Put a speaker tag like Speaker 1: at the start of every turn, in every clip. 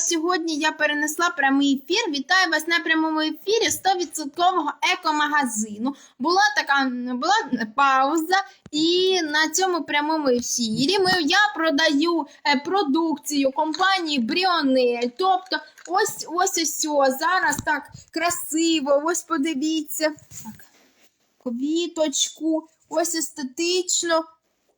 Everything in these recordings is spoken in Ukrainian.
Speaker 1: сьогодні я перенесла прямий ефір. Вітаю вас на прямому ефірі 100% екомагазину. Була така була пауза, і на цьому прямому ефірі ми, я продаю е, продукцію компанії Бріонель. Тобто, ось ось ось ось, зараз так красиво. Ось подивіться. Так, квіточку, ось естетично.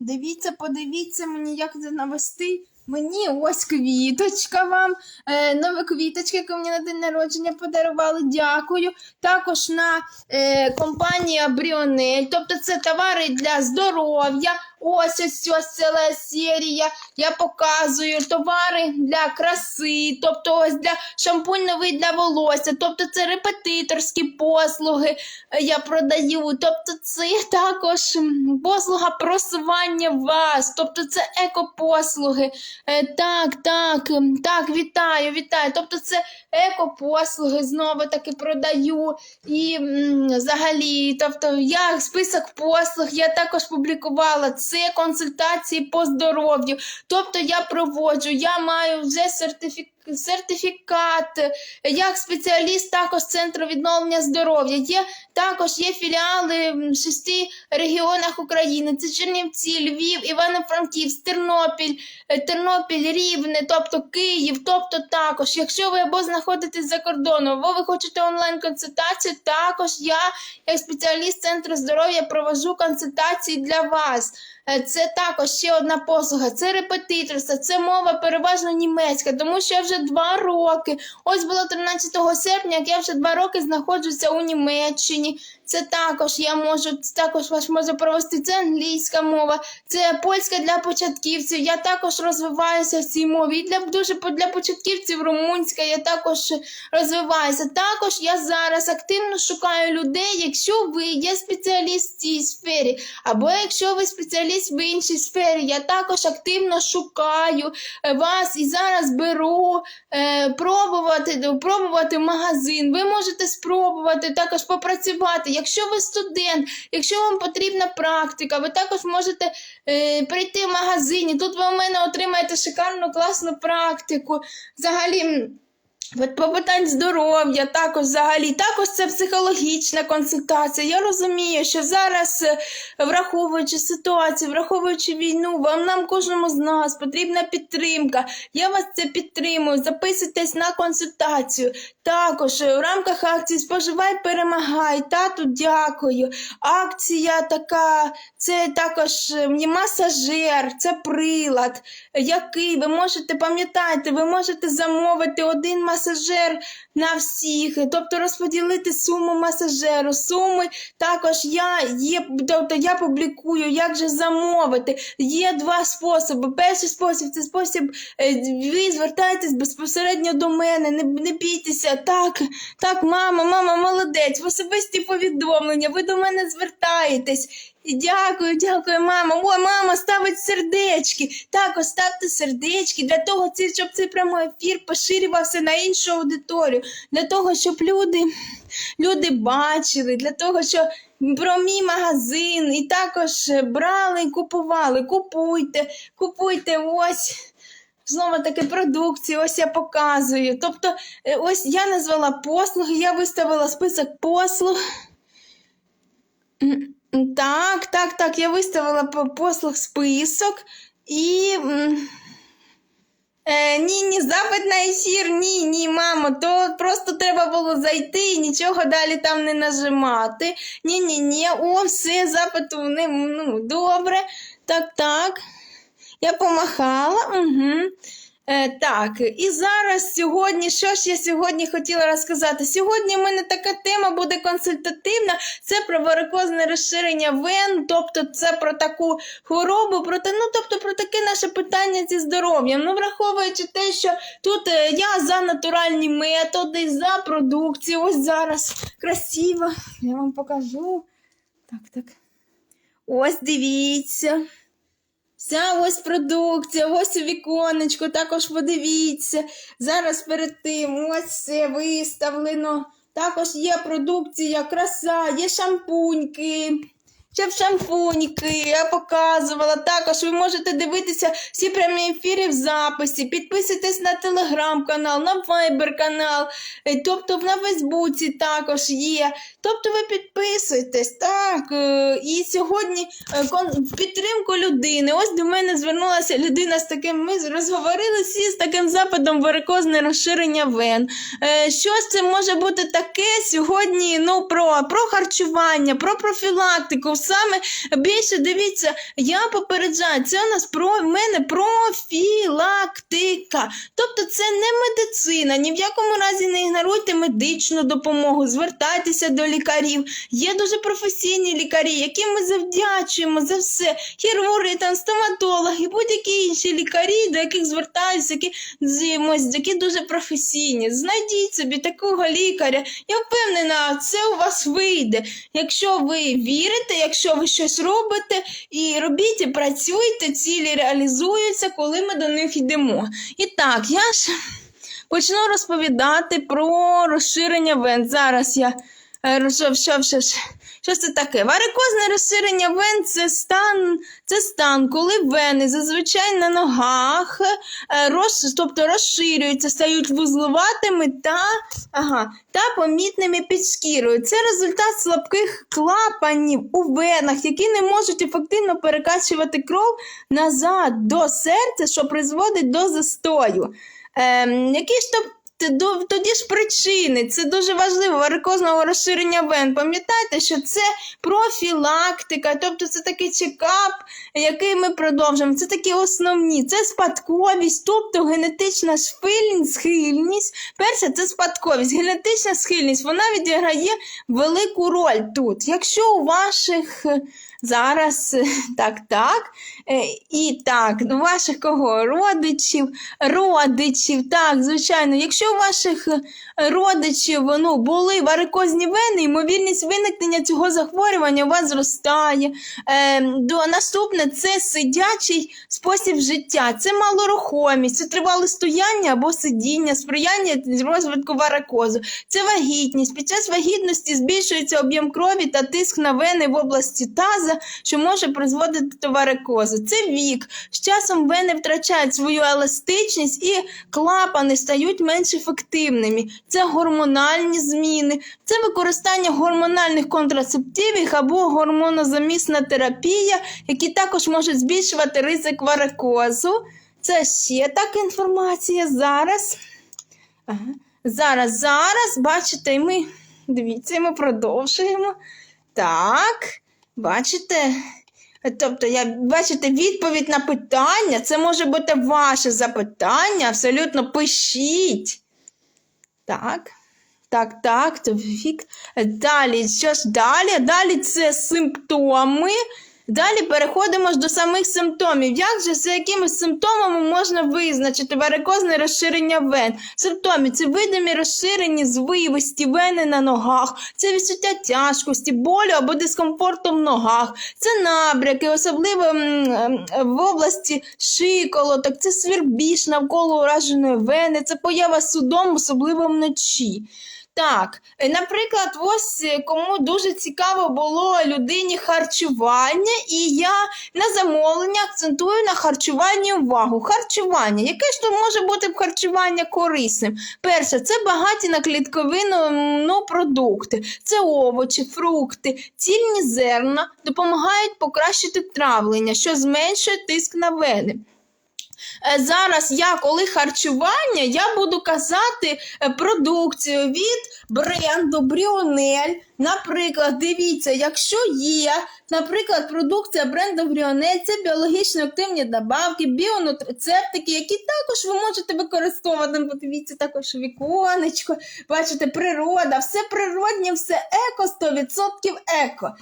Speaker 1: Дивіться, подивіться мені, як це навести. Мені ось квіточка вам. Е, нова квіточка, яку мені на день народження подарували. Дякую. Також на е, компанія Бріонель. Тобто це товари для здоров'я. Ось ось ось ціла серія. Я показую товари для краси, тобто ось для шампунь новий для волосся, тобто це репетиторські послуги е, я продаю. Тобто це також послуга просування вас, тобто це екопослуги. Е, так, так, так, вітаю, вітаю. Тобто це екопослуги знову таки продаю. І взагалі, тобто я список послуг я також публікувала. Це консультації по здоров'ю. Тобто я проводжу, я маю вже сертифікат. Сертифікат як спеціаліст також центру відновлення здоров'я. Є також є філіали в шести регіонах України: це Чернівці, Львів, Івано-Франківськ, Тернопіль, е, Тернопіль, Рівне, тобто Київ, тобто також. Якщо ви або знаходитесь за кордоном, або ви хочете онлайн-консультацію, також я, як спеціаліст центру здоров'я, провожу консультації для вас. Е, Це також ще одна послуга. Це репетиторство, це мова переважно німецька, тому що я вже два роки. Ось було 13 серпня, як я вже два роки знаходжуся у Німеччині. Це також я можу також вас можу провести. Це англійська мова, це польська для початківців. Я також розвиваюся в цій мові. І для дуже для початківців румунська я також розвиваюся. Також я зараз активно шукаю людей, якщо ви є спеціаліст в цій сфері, або якщо ви спеціаліст в іншій сфері, я також активно шукаю е, вас і зараз беру е, пробувати, пробувати магазин. Ви можете спробувати також попрацювати. Якщо ви студент, якщо вам потрібна практика, ви також можете е, прийти в магазині. Тут ви у мене отримаєте шикарну класну практику. Взагалі. От По питань здоров'я, також взагалі, також це психологічна консультація. Я розумію, що зараз, е, враховуючи ситуацію, враховуючи війну, вам нам кожному з нас потрібна підтримка. Я вас це підтримую. Записуйтесь на консультацію. Також е, в рамках акції Споживай, перемагай. Тату, дякую. Акція така, це також е, масажер, це прилад, який ви можете пам'ятати, ви можете замовити один масажер на всіх, тобто розподілити суму масажеру. Суми також я є, тобто я публікую, як же замовити. Є два способи. Перший спосіб це спосіб, е, ви звертаєтесь безпосередньо до мене, не, не бійтеся. Так, так, мама, мама, молодець, в особисті повідомлення, ви до мене звертаєтесь. Дякую, дякую, мама. Ой, мама ставить сердечки. Також ставте сердечки для того, щоб цей прямий ефір поширювався на іншу аудиторію, для того, щоб люди, люди бачили, для того, щоб про мій магазин і також е, брали і купували. Купуйте, купуйте ось. Знову таки продукцію, ось я показую. Тобто, е, ось я назвала послуги, я виставила список послуг. Так, так, так, я виставила по послуг список і. Е, ні, ні, запит на ефір, ні, ні, мамо, то просто треба було зайти і нічого далі там не нажимати. Ні, ні, ні, о, все, запиту не, ну, добре. Так, так. Я помахала. Угу. Е, так, і зараз сьогодні, що ж я сьогодні хотіла розказати? Сьогодні в мене така тема буде консультативна. Це про варикозне розширення вен, тобто це про таку хворобу, про те, ну тобто про таке наше питання зі здоров'ям. Ну, враховуючи те, що тут е, я за натуральні методи, за продукцію. Ось зараз красиво. Я вам покажу. Так, так. Ось дивіться. Вся ось продукція, ось у віконечку, також подивіться. Зараз перед тим ось все виставлено. Також є продукція, краса, є шампуньки, ще в шампуніки, я показувала. Також ви можете дивитися всі прямі ефіри в записі, підписуйтесь на телеграм-канал, на вайбер-канал, е, тобто на Фейсбуці також є. Тобто ви підписуйтесь, так. е, І сьогодні е, підтримку людини. Ось до мене звернулася людина з таким. Ми розговорили всі з таким запитом варикозне розширення вен. Е, Щось це може бути таке сьогодні? Ну про, про харчування, про профілактику. Саме більше дивіться, я попереджаю, це у нас про в мене профілактика. Тобто це не медицина. Ні в якому разі не ігноруйте медичну допомогу, звертайтеся до лікарів. Є дуже професійні лікарі, яким ми завдячуємо за все. Хірурги, там, стоматологи, будь-які інші лікарі, до яких звертаються, які, які дуже професійні. Знайдіть собі такого лікаря. Я впевнена, це у вас вийде. Якщо ви вірите, якщо ви щось робите і робіть, і працюйте, цілі реалізуються, коли ми до них йдемо. І так, я ж почну розповідати про розширення вен. Зараз я що, що, що, що це таке? Варикозне розширення вен це стан, це стан, коли вени зазвичай на ногах, е, роз, тобто розширюються, стають вузлуватими та, ага, та помітними під шкірою. Це результат слабких клапанів у венах, які не можуть ефективно перекачувати кров назад до серця, що призводить до застою. Ем, які ж то тоді ж причини? Це дуже важливо варикозного розширення вен. Пам'ятайте, що це профілактика, тобто це такий чекап, який ми продовжуємо. Це такі основні, це спадковість, тобто генетична схильність. Перше, це спадковість. Генетична схильність вона відіграє велику роль тут. Якщо у ваших зараз так, так, е, і так, у ваших кого? Родичів, родичів, так, звичайно, якщо ваших родичів ну, були варикозні вени, ймовірність виникнення цього захворювання у вас зростає. Е, до, наступне це сидячий спосіб життя, це малорухомість, це тривале стояння або сидіння, сприяння розвитку варикозу, це вагітність. Під час вагітності збільшується об'єм крові та тиск на вени в області таза, що може призводити до варикозу. Це вік. З часом вени втрачають свою еластичність і клапани стають менш ефективними. Це гормональні зміни, це використання гормональних контрацептивів або гормонозамісна терапія, які також можуть збільшувати ризик варикозу. Це ще така інформація зараз. Зараз, зараз, бачите, ми дивіться, ми продовжуємо. Так, бачите? Тобто, я бачите, відповідь на питання, це може бути ваше запитання, абсолютно пишіть. Так. Так, так, то вік. Далі, що ж далі? Далі це симптоми. Далі переходимо ж до самих симптомів. Як же за якими симптомами можна визначити варикозне розширення вен? Симптоми це видимі розширені звивості, вени на ногах, це відчуття тяжкості, болю або дискомфорту в ногах, це набряки, особливо м, м, в області шиколоток, це свербіж навколо ураженої вени, це поява судом, особливо вночі. Так, е, наприклад, ось е, кому дуже цікаво було людині харчування, і я на замовлення акцентую на харчуванні увагу. Харчування. Яке ж то може бути харчування корисним? Перше, це багаті на клітковину ну, продукти, це овочі, фрукти, цільні зерна допомагають покращити травлення, що зменшує тиск на вени. Е, Зараз я, коли харчування, я буду казати е, продукцію від бренду Бріонель. Наприклад, дивіться, якщо є, наприклад, продукція бренду Бріонель, це біологічно активні добавки, біонутрицептики, які також ви можете використовувати. Ну, Подивіться також віконечко, бачите, природа, все природнє, все еко, 100% еко.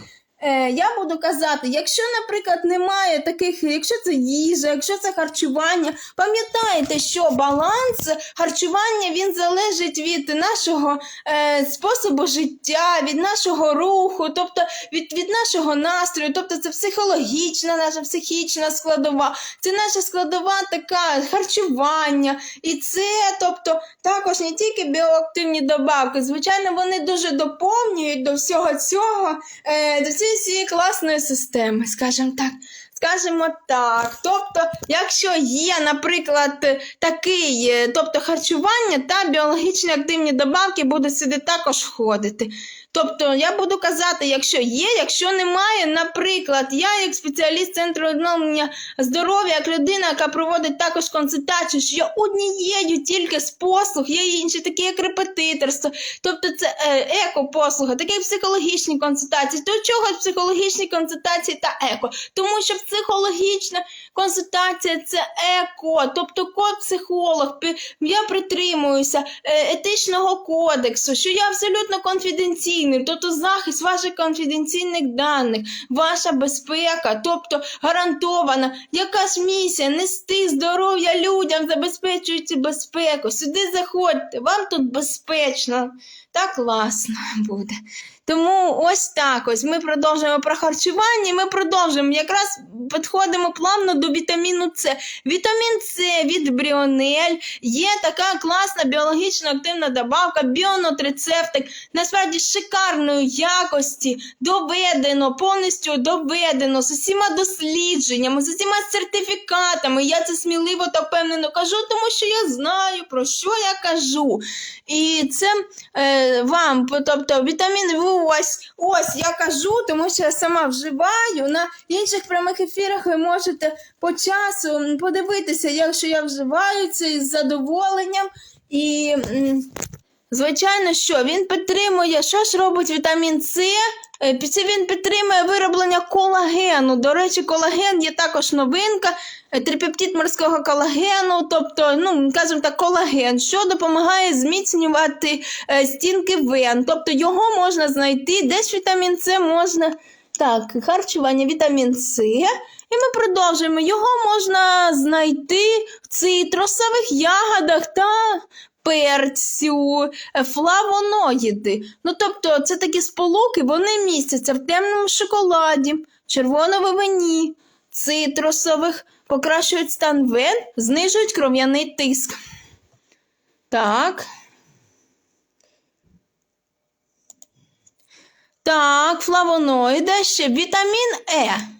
Speaker 1: Е, я буду казати, якщо, наприклад, немає таких, якщо це їжа, якщо це харчування, пам'ятайте, що баланс харчування він залежить від нашого е, способу життя, від нашого руху, тобто від, від нашого настрою, тобто це психологічна, наша психічна складова, це наша складова така харчування, і це, тобто, також не тільки біоактивні добавки, звичайно, вони дуже доповнюють до всього цього, е, до цієї цієї класної системи, скажімо так. Скажімо так. Тобто, якщо є, наприклад, такий, е, тобто харчування та біологічні активні добавки будуть сюди також входити. Тобто я буду казати, якщо є, якщо немає, наприклад, я як спеціаліст центру відновлення здоров'я, як людина, яка проводить також консультацію, що я однією тільки з послуг, є інші, такі як репетиторство, тобто це е, еко-послуга, такі психологічні консультації. До чого психологічні консультації та еко? Тому що психологічна консультація це еко, тобто код психолог. Я притримуюся е, етичного кодексу, що я абсолютно конфіденційний, тобто захист ваших конфіденційних даних, ваша безпека, тобто гарантована якась місія нести здоров'я людям, забезпечуючи безпеку. Сюди заходьте, вам тут безпечно. Так класно буде. Тому ось так ось ми продовжуємо про харчування, ми продовжуємо. Якраз підходимо плавно до вітаміну С. Вітамін С від Бріонель є така класна біологічно активна добавка, біонутрицептик, насправді шикарної якості, доведено, повністю доведено з усіма дослідженнями, з усіма сертифікатами. Я це сміливо та впевнено кажу, тому що я знаю, про що я кажу. І це е, вам, тобто вітамін В, ось, ось я кажу, тому що я сама вживаю. На інших прямих ефірах ви можете по часу подивитися, якщо я вживаю це із задоволенням. І, звичайно, що він підтримує, що ж робить вітамін С? Е, Це він підтримує вироблення колагену. До речі, колаген є також новинка, е, трипептид морського колагену, тобто, ну, кажемо так, колаген, що допомагає зміцнювати е, стінки вен. Тобто його можна знайти, десь вітамін С можна. Так, харчування вітамін С. І ми продовжуємо. Його можна знайти в цитрусових ягодах та перцю, е, флавоноїди. Ну, тобто, це такі сполуки, вони містяться в темному шоколаді, червоному вині, цитрусових, покращують стан вен, знижують кров'яний тиск. Так. Так, флавоноїди, ще вітамін Е.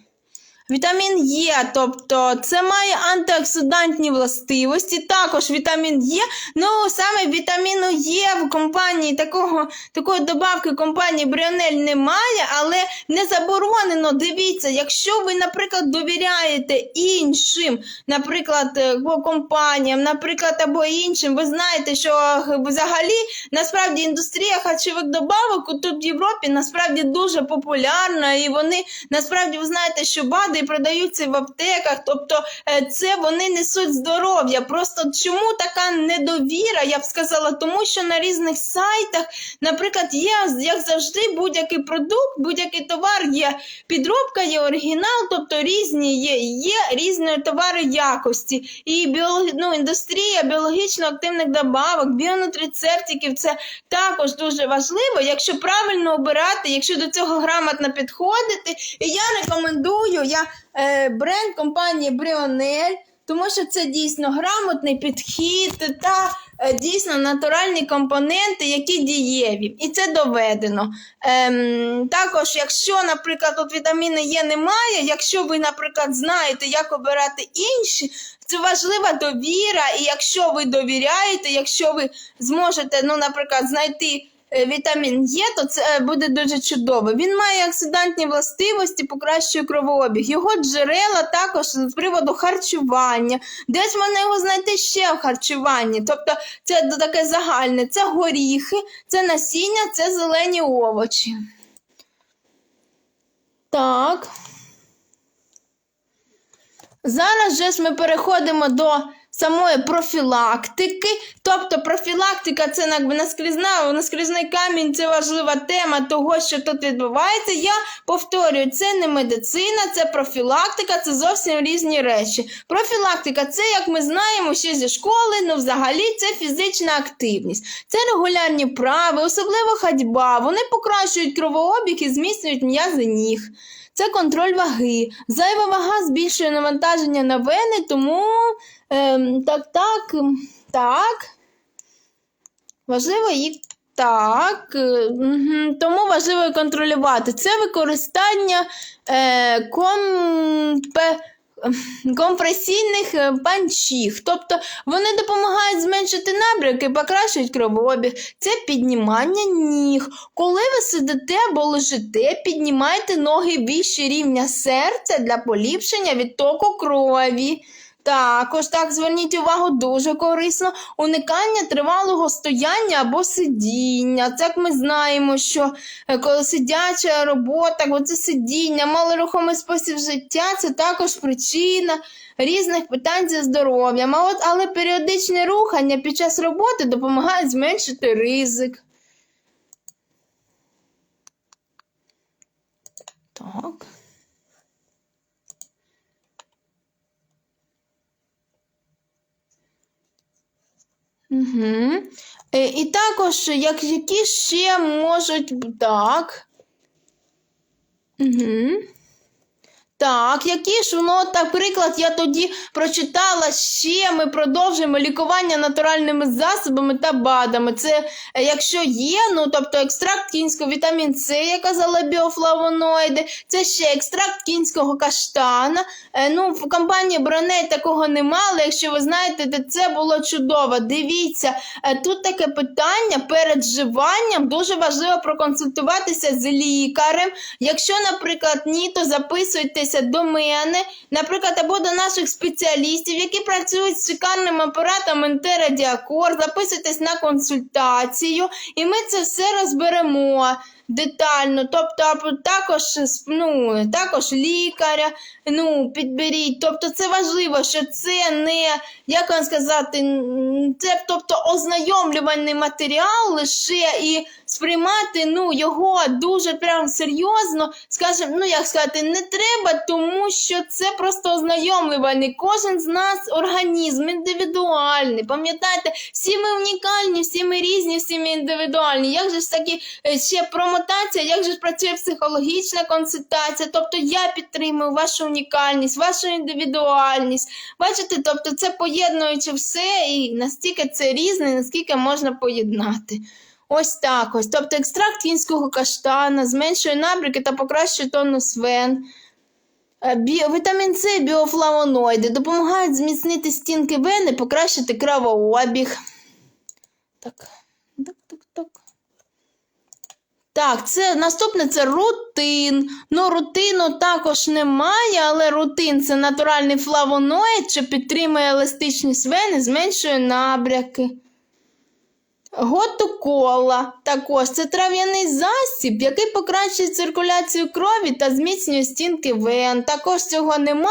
Speaker 1: Вітамін Є, тобто це має антиоксидантні властивості. Також вітамін Є. Ну, саме вітаміну Є в компанії такого, такої добавки компанії Бріонель немає, але не заборонено. Дивіться, якщо ви, наприклад, довіряєте іншим, наприклад, е, компаніям, наприклад, або іншим, ви знаєте, що е, взагалі насправді індустрія харчових добавок тут в Європі насправді дуже популярна, і вони насправді ви знаєте, що БАДи продаються в аптеках, тобто е, це вони несуть здоров'я. Просто чому така недовіра? Я б сказала, тому що на різних сайтах, наприклад, є як завжди будь-який продукт, будь-який товар є підробка, є оригінал, тобто різні є, є різні товари якості. І біолог... ну, індустрія біологічно активних добавок, біонутрицептиків це також дуже важливо, якщо правильно обирати, якщо до цього грамотно підходити. І я рекомендую я бренд компанії Бріонель. Тому що це дійсно грамотний підхід та е, дійсно натуральні компоненти, які дієві. І це доведено. Ем, також, якщо, наприклад, от вітаміни Є немає, якщо ви, наприклад, знаєте, як обирати інші, це важлива довіра. І якщо ви довіряєте, якщо ви зможете, ну, наприклад, знайти е, вітамін Є, то це е, буде дуже чудово. Він має оксидантні властивості, покращує кровообіг. Його джерела також з приводу харчування. Десь можна його знайти ще в харчуванні. Тобто це таке загальне: це горіхи, це насіння, це зелені овочі. Так. Зараз же ж ми переходимо до самої профілактики. Тобто профілактика це якби наскрізна, наскрізний камінь, це важлива тема того, що тут відбувається. Я повторюю, це не медицина, це профілактика, це зовсім різні речі. Профілактика це, як ми знаємо, ще зі школи, ну взагалі це фізична активність. Це регулярні прави, особливо ходьба. Вони покращують кровообіг і зміцнюють м'язи ніг. Це контроль ваги. Зайва вага збільшує навантаження на вени, тому ем, так, так, ем, так. Важливо їх Так, е, тому важливо контролювати. Це використання е, компе, компресійних панчіх. Тобто вони допомагають зменшити набряки, покращують кровообіг. Це піднімання ніг. Коли ви сидите або лежите, піднімайте ноги вище рівня серця для поліпшення відтоку крові. Також так зверніть увагу, дуже корисно уникання тривалого стояння або сидіння. Так ми знаємо, що е, коли сидяча робота, оце сидіння, малорухомий спосіб життя це також причина різних питань зі здоров'ям. Але періодичне рухання під час роботи допомагає зменшити ризик. Так. Угу. І також, як, які ще можуть так. Угу. Так, які ж воно, наприклад, я тоді прочитала ще, ми продовжуємо лікування натуральними засобами та БАДами. Це е, якщо є, ну тобто екстракт кінського вітамін С, я казала, біофлавоноїди, це ще екстракт кінського каштана. Е, ну, в компанії Броней такого нема, але якщо ви знаєте, то це було чудово. Дивіться, е, тут таке питання перед вживанням дуже важливо проконсультуватися з лікарем. Якщо, наприклад, ні, то записуйтеся до мене, наприклад, або до наших спеціалістів, які працюють з шикарним апаратом Ентерадіакор, записуйтесь на консультацію, і ми це все розберемо. Детально, тобто також, ну, також лікаря, ну, підберіть. Тобто це важливо, що це не, як вам сказати, це тобто ознайомлювальний матеріал лише і сприймати ну, його дуже прям серйозно, скажімо, ну як сказати, не треба, тому що це просто ознайомлювальний. Кожен з нас організм індивідуальний. Пам'ятаєте, всі ми унікальні, всі ми різні, всі ми індивідуальні. Як же ж таки е, ще промотація, як же ж працює психологічна консультація? Тобто я підтримую вашу унікальність, вашу індивідуальність. Бачите, тобто це поєднуючи все, і настільки це різне, наскільки можна поєднати. Ось так ось. Тобто екстракт кінського каштана зменшує набряки та покращує тонус вен. Е. Вітамін С, біофлавоноїди допомагають зміцнити стінки вени, покращити кровообіг. Так, так, так, так. Так, це наступне це рутин. Ну, рутину також немає, але рутин це натуральний флавоноїд, що підтримує еластичність вени, зменшує набряки. Готукола також це трав'яний засіб, який покращує циркуляцію крові та зміцнює стінки вен. Також цього нема.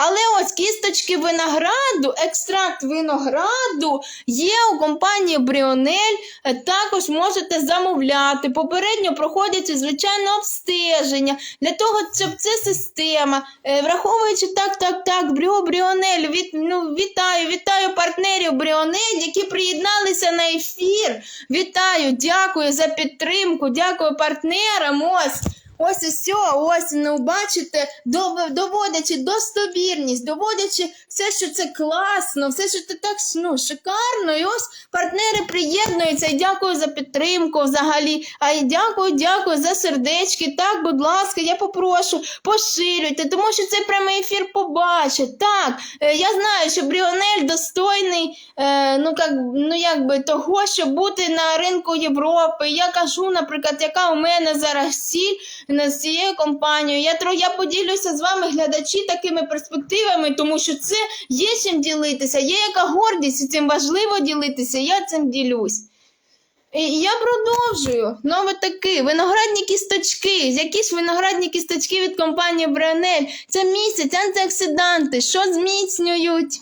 Speaker 1: Але ось кісточки винограду, екстракт винограду є у компанії Бріонель. Е, Також можете замовляти. Попередньо проходять звичайне обстеження для того, щоб ця система, е, враховуючи так, так, так, Бріо Бріонель, від, ну, вітаю, вітаю партнерів Бріонель, які приєдналися на ефір. Вітаю, дякую за підтримку, дякую партнерам. Ось. Ось і ось, ну бачите, дов- доводячи достовірність, доводячи все, що це класно, все, що це так ну, шикарно. І ось партнери приєднуються і дякую за підтримку взагалі. А й дякую, дякую за сердечки. Так, будь ласка, я попрошу, поширюйте, тому що цей прямий ефір побачить. Так, е, я знаю, що Бріонель достойний, е, ну, як, ну якби того, щоб бути на ринку Європи. Я кажу, наприклад, яка у мене зараз ціль не з цією компанією. Я я поділюся з вами, глядачі, такими перспективами, тому що це є чим ділитися, є яка гордість, і цим важливо ділитися. Я цим ділюсь. І я продовжую. Нове таки, виноградні кісточки. Якісь виноградні кісточки від компанії Бренель. Це місяць, антиоксиданти, що зміцнюють.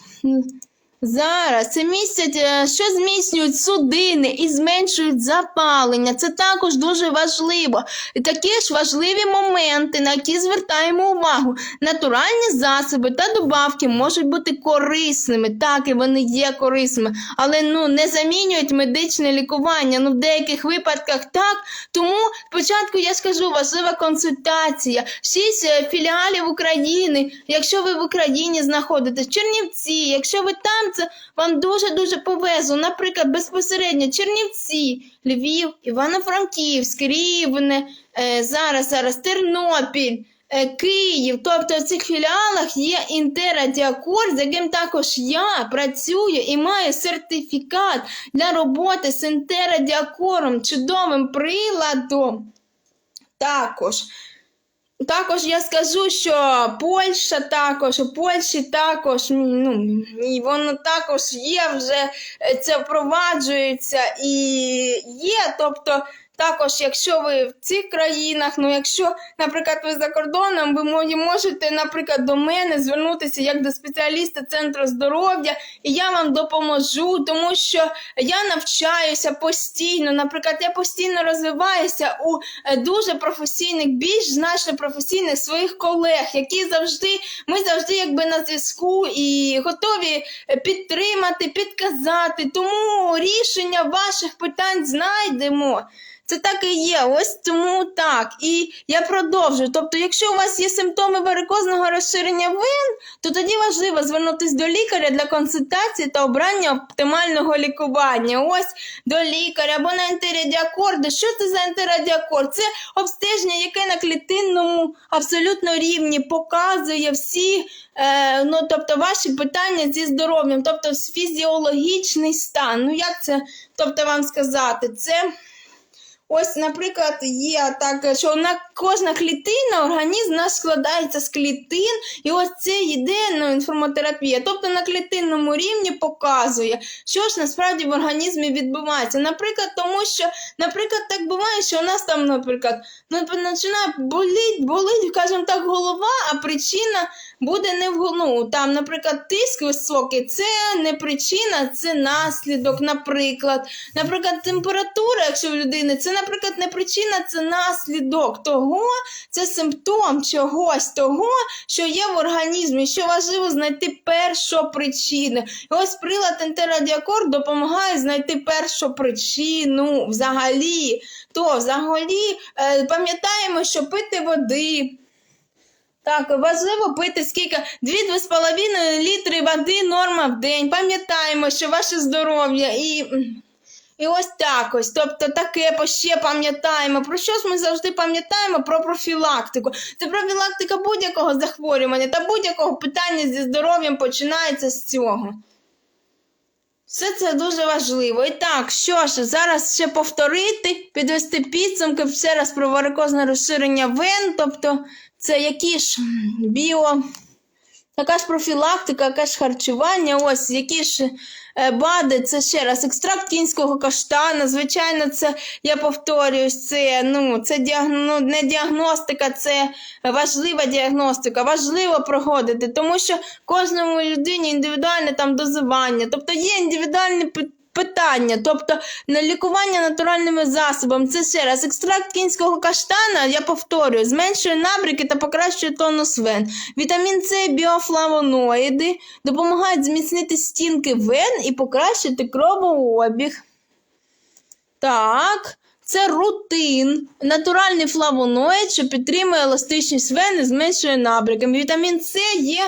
Speaker 1: Зараз містять, е, що зміцнюють судини і зменшують запалення. Це також дуже важливо. І такі ж важливі моменти, на які звертаємо увагу. Натуральні засоби та добавки можуть бути корисними. Так, і вони є корисними, але ну не замінюють медичне лікування. Ну, в деяких випадках так. Тому спочатку я скажу важлива консультація. Шість е, філіалів України. Якщо ви в Україні знаходитесь, Чернівці, якщо ви там вам вам дуже-дуже повезло. Наприклад, безпосередньо Чернівці, Львів, Івано-Франківськ, Рівне, е, зараз, зараз Тернопіль. е, Київ, тобто в цих філіалах є інтерадіакор, з яким також я працюю і маю сертифікат для роботи з інтерадіакором, чудовим приладом. Також. Також я скажу, що Польща також, у Польщі також, ну, і воно також є вже, е, це впроваджується і є. Тобто, також, якщо ви в цих країнах, ну якщо, наприклад, ви за кордоном, ви мо- можете, наприклад, до мене звернутися як до спеціаліста центру здоров'я, і я вам допоможу, тому що я навчаюся постійно. Наприклад, я постійно розвиваюся у е, дуже професійних, більш значно професійних своїх колег, які завжди, ми завжди якби на зв'язку і готові е, підтримати, підказати. Тому рішення ваших питань знайдемо. Це так і є, ось тому так. І я продовжую. Тобто, якщо у вас є симптоми варикозного розширення вен, то тоді важливо звернутися до лікаря для консультації та обрання оптимального лікування. Ось до лікаря або на ентерадіакорди. Що це за ентерадіакорд? Це обстеження, яке на клітинному абсолютно рівні показує всі, е, ну тобто ваші питання зі здоров'ям, тобто фізіологічний стан. Ну як це тобто вам сказати? Це. Ось, наприклад, є так, що на кожна клітина, організм наш складається з клітин, і ось це ну, інформотерапія. Тобто на клітинному рівні показує, що ж насправді в організмі відбувається. Наприклад, тому що, наприклад, так буває, що у нас там, наприклад, ну, починає боліть, болить, скажімо так, голова, а причина буде не в ну, там, наприклад, тиск високий, це не причина, це наслідок, наприклад. Наприклад, температура, якщо в людини, це, наприклад, не причина, це наслідок того, це симптом чогось того, що є в організмі, що важливо знайти першу причину. І ось прилад ентерадіакор допомагає знайти першу причину взагалі. То взагалі е, пам'ятаємо, що пити води. Так, важливо пити скільки 2-2,5 літри води норма в день. Пам'ятаємо, що ваше здоров'я і. І ось так ось. Тобто таке ще пам'ятаємо. Про що ж ми завжди пам'ятаємо? Про профілактику. Це профілактика будь-якого захворювання та будь-якого питання зі здоров'ям починається з цього. Все це дуже важливо. І так, що ж, зараз ще повторити, підвести підсумки ще раз про варикозне розширення вен, тобто це які ж біо. Яка ж профілактика, яке ж харчування, ось які ж е, БАДи, це ще раз екстракт кінського каштана. Звичайно, це я повторююсь, це ну це діаг... ну, не діагностика, це важлива діагностика. Важливо проходити, тому що кожному людині індивідуальне там дозування. Тобто є індивідуальні пи- питання, тобто на лікування натуральними засобами. Це ще раз екстракт кінського каштана, я повторюю, зменшує набряки та покращує тонус вен. Вітамін С і біофлавоноїди допомагають зміцнити стінки вен і покращити кровообіг. Так. Це рутин, натуральний флавоноїд, що підтримує еластичність вени, зменшує набряки. Вітамін С є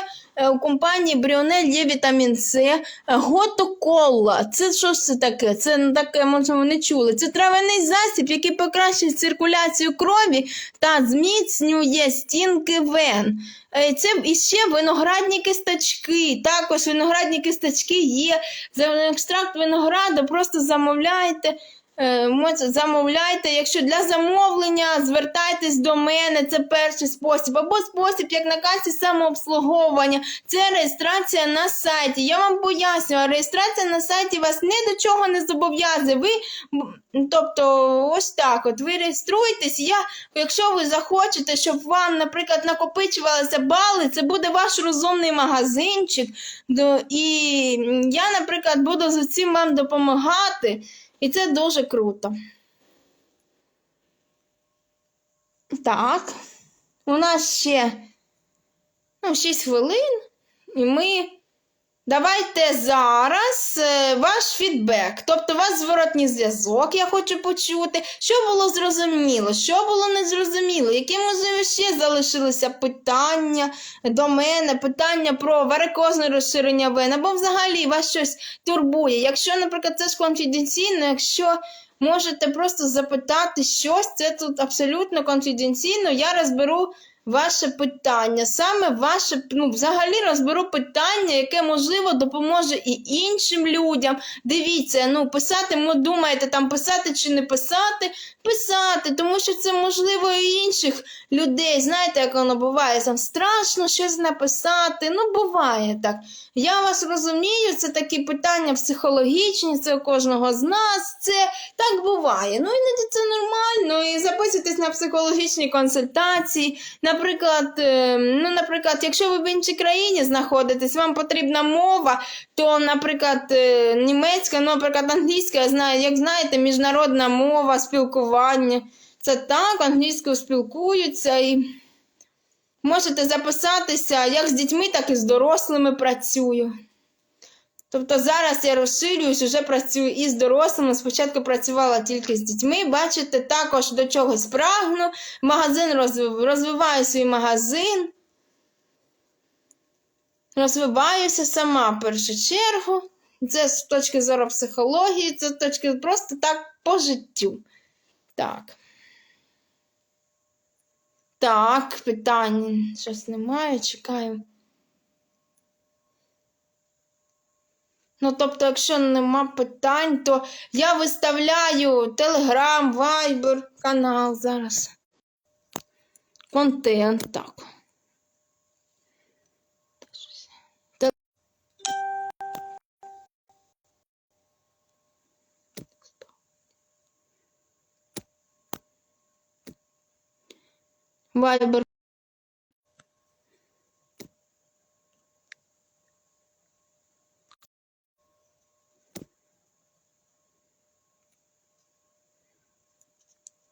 Speaker 1: у компанії Бріонель є вітамін С, Е, готокола. Це що ж це таке? Це таке, може, ви не чули. Це травяний засіб, який покращує циркуляцію крові та зміцнює стінки вен. Е, Це іще виноградні кисточки. Також виноградні кисточки є. За екстракт винограду просто замовляйте. Е, замовляйте. Якщо для замовлення, звертайтесь до мене. Це перший спосіб. Або спосіб, як на касі самообслуговування. Це реєстрація на сайті. Я вам пояснюю, реєстрація на сайті вас ні до чого не зобов'язує. Ви, тобто, ось так. От ви реєструєтесь. Я, якщо ви захочете, щоб вам, наприклад, накопичувалися бали, це буде ваш розумний магазинчик. І я, наприклад, буду з цим вам допомагати. І це дуже круто. Так. У нас ще ну, 6 хвилин, і ми Давайте зараз е, ваш фідбек, тобто ваш зворотній зв'язок, я хочу почути, що було зрозуміло, що було незрозуміло, які, можливо, ще залишилися питання до мене, питання про варикозне розширення вен, або взагалі вас щось турбує. Якщо, наприклад, це ж конфіденційно, якщо можете просто запитати щось, це тут абсолютно конфіденційно, я розберу ваше питання, саме ваше, ну, взагалі розберу питання, яке, можливо, допоможе і іншим людям. Дивіться, ну, писати, ну, думаєте, там писати чи не писати, писати, тому що це можливо і інших людей. Знаєте, як воно буває, там страшно щось написати. Ну, буває так. Я вас розумію, це такі питання психологічні, це у кожного з нас, це так буває. Ну, іноді це нормально. І записуйтесь на психологічні консультації. Наприклад, е, ну, наприклад, якщо ви в іншій країні знаходитесь, вам потрібна мова, то, наприклад, е, німецька, ну, наприклад, англійська, я як знаєте, міжнародна мова, спілкування. Це так, англійською спілкуються і можете записатися як з дітьми, так і з дорослими працюю. Тобто зараз я розширююсь, вже працюю і з дорослими. Спочатку працювала тільки з дітьми. Бачите, також до чогось прагну. Магазин розв... розвиваю свій магазин. Розвиваюся сама в першу чергу. Це з точки зору психології, це з точки просто так по життю. Так. Так, питань щось немає, чекаю. Ну, тобто, якщо нема питань, то я виставляю Telegram, Viber, канал зараз. Контент, так. Viber.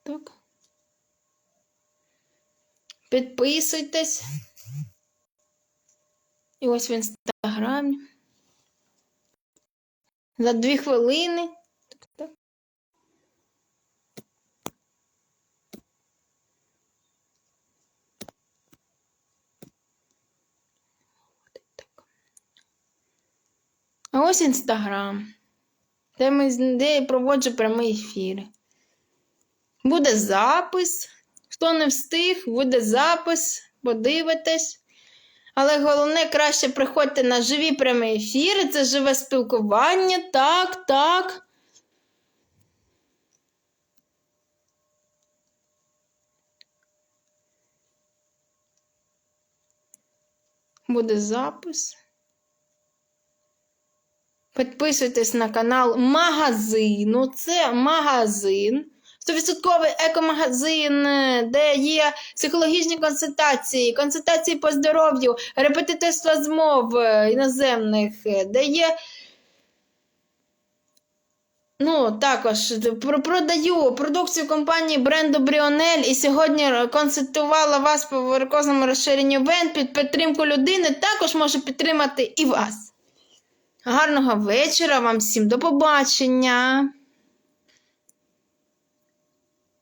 Speaker 1: Так. Підписуйтесь. І ось в інстаграмі. За дві хвилини. А ось інстаграм. Де, де я проводжу прямі ефіри. Буде запис. Хто не встиг, буде запис, подивитесь. Але головне, краще приходьте на живі прямі ефіри, це живе спілкування. Так, так. Буде запис. Підписуйтесь на канал магазину. Це магазин. 100% екомагазин, е, де є психологічні консультації, консультації по здоров'ю, репетиторство з мов е, іноземних, е, де є. Ну, також продаю продукцію компанії бренду Бріонель і сьогодні консультувала вас по варикозному розширенню вен під підтримку людини. Також можу підтримати і вас. Гарного вечора вам всім, до побачення!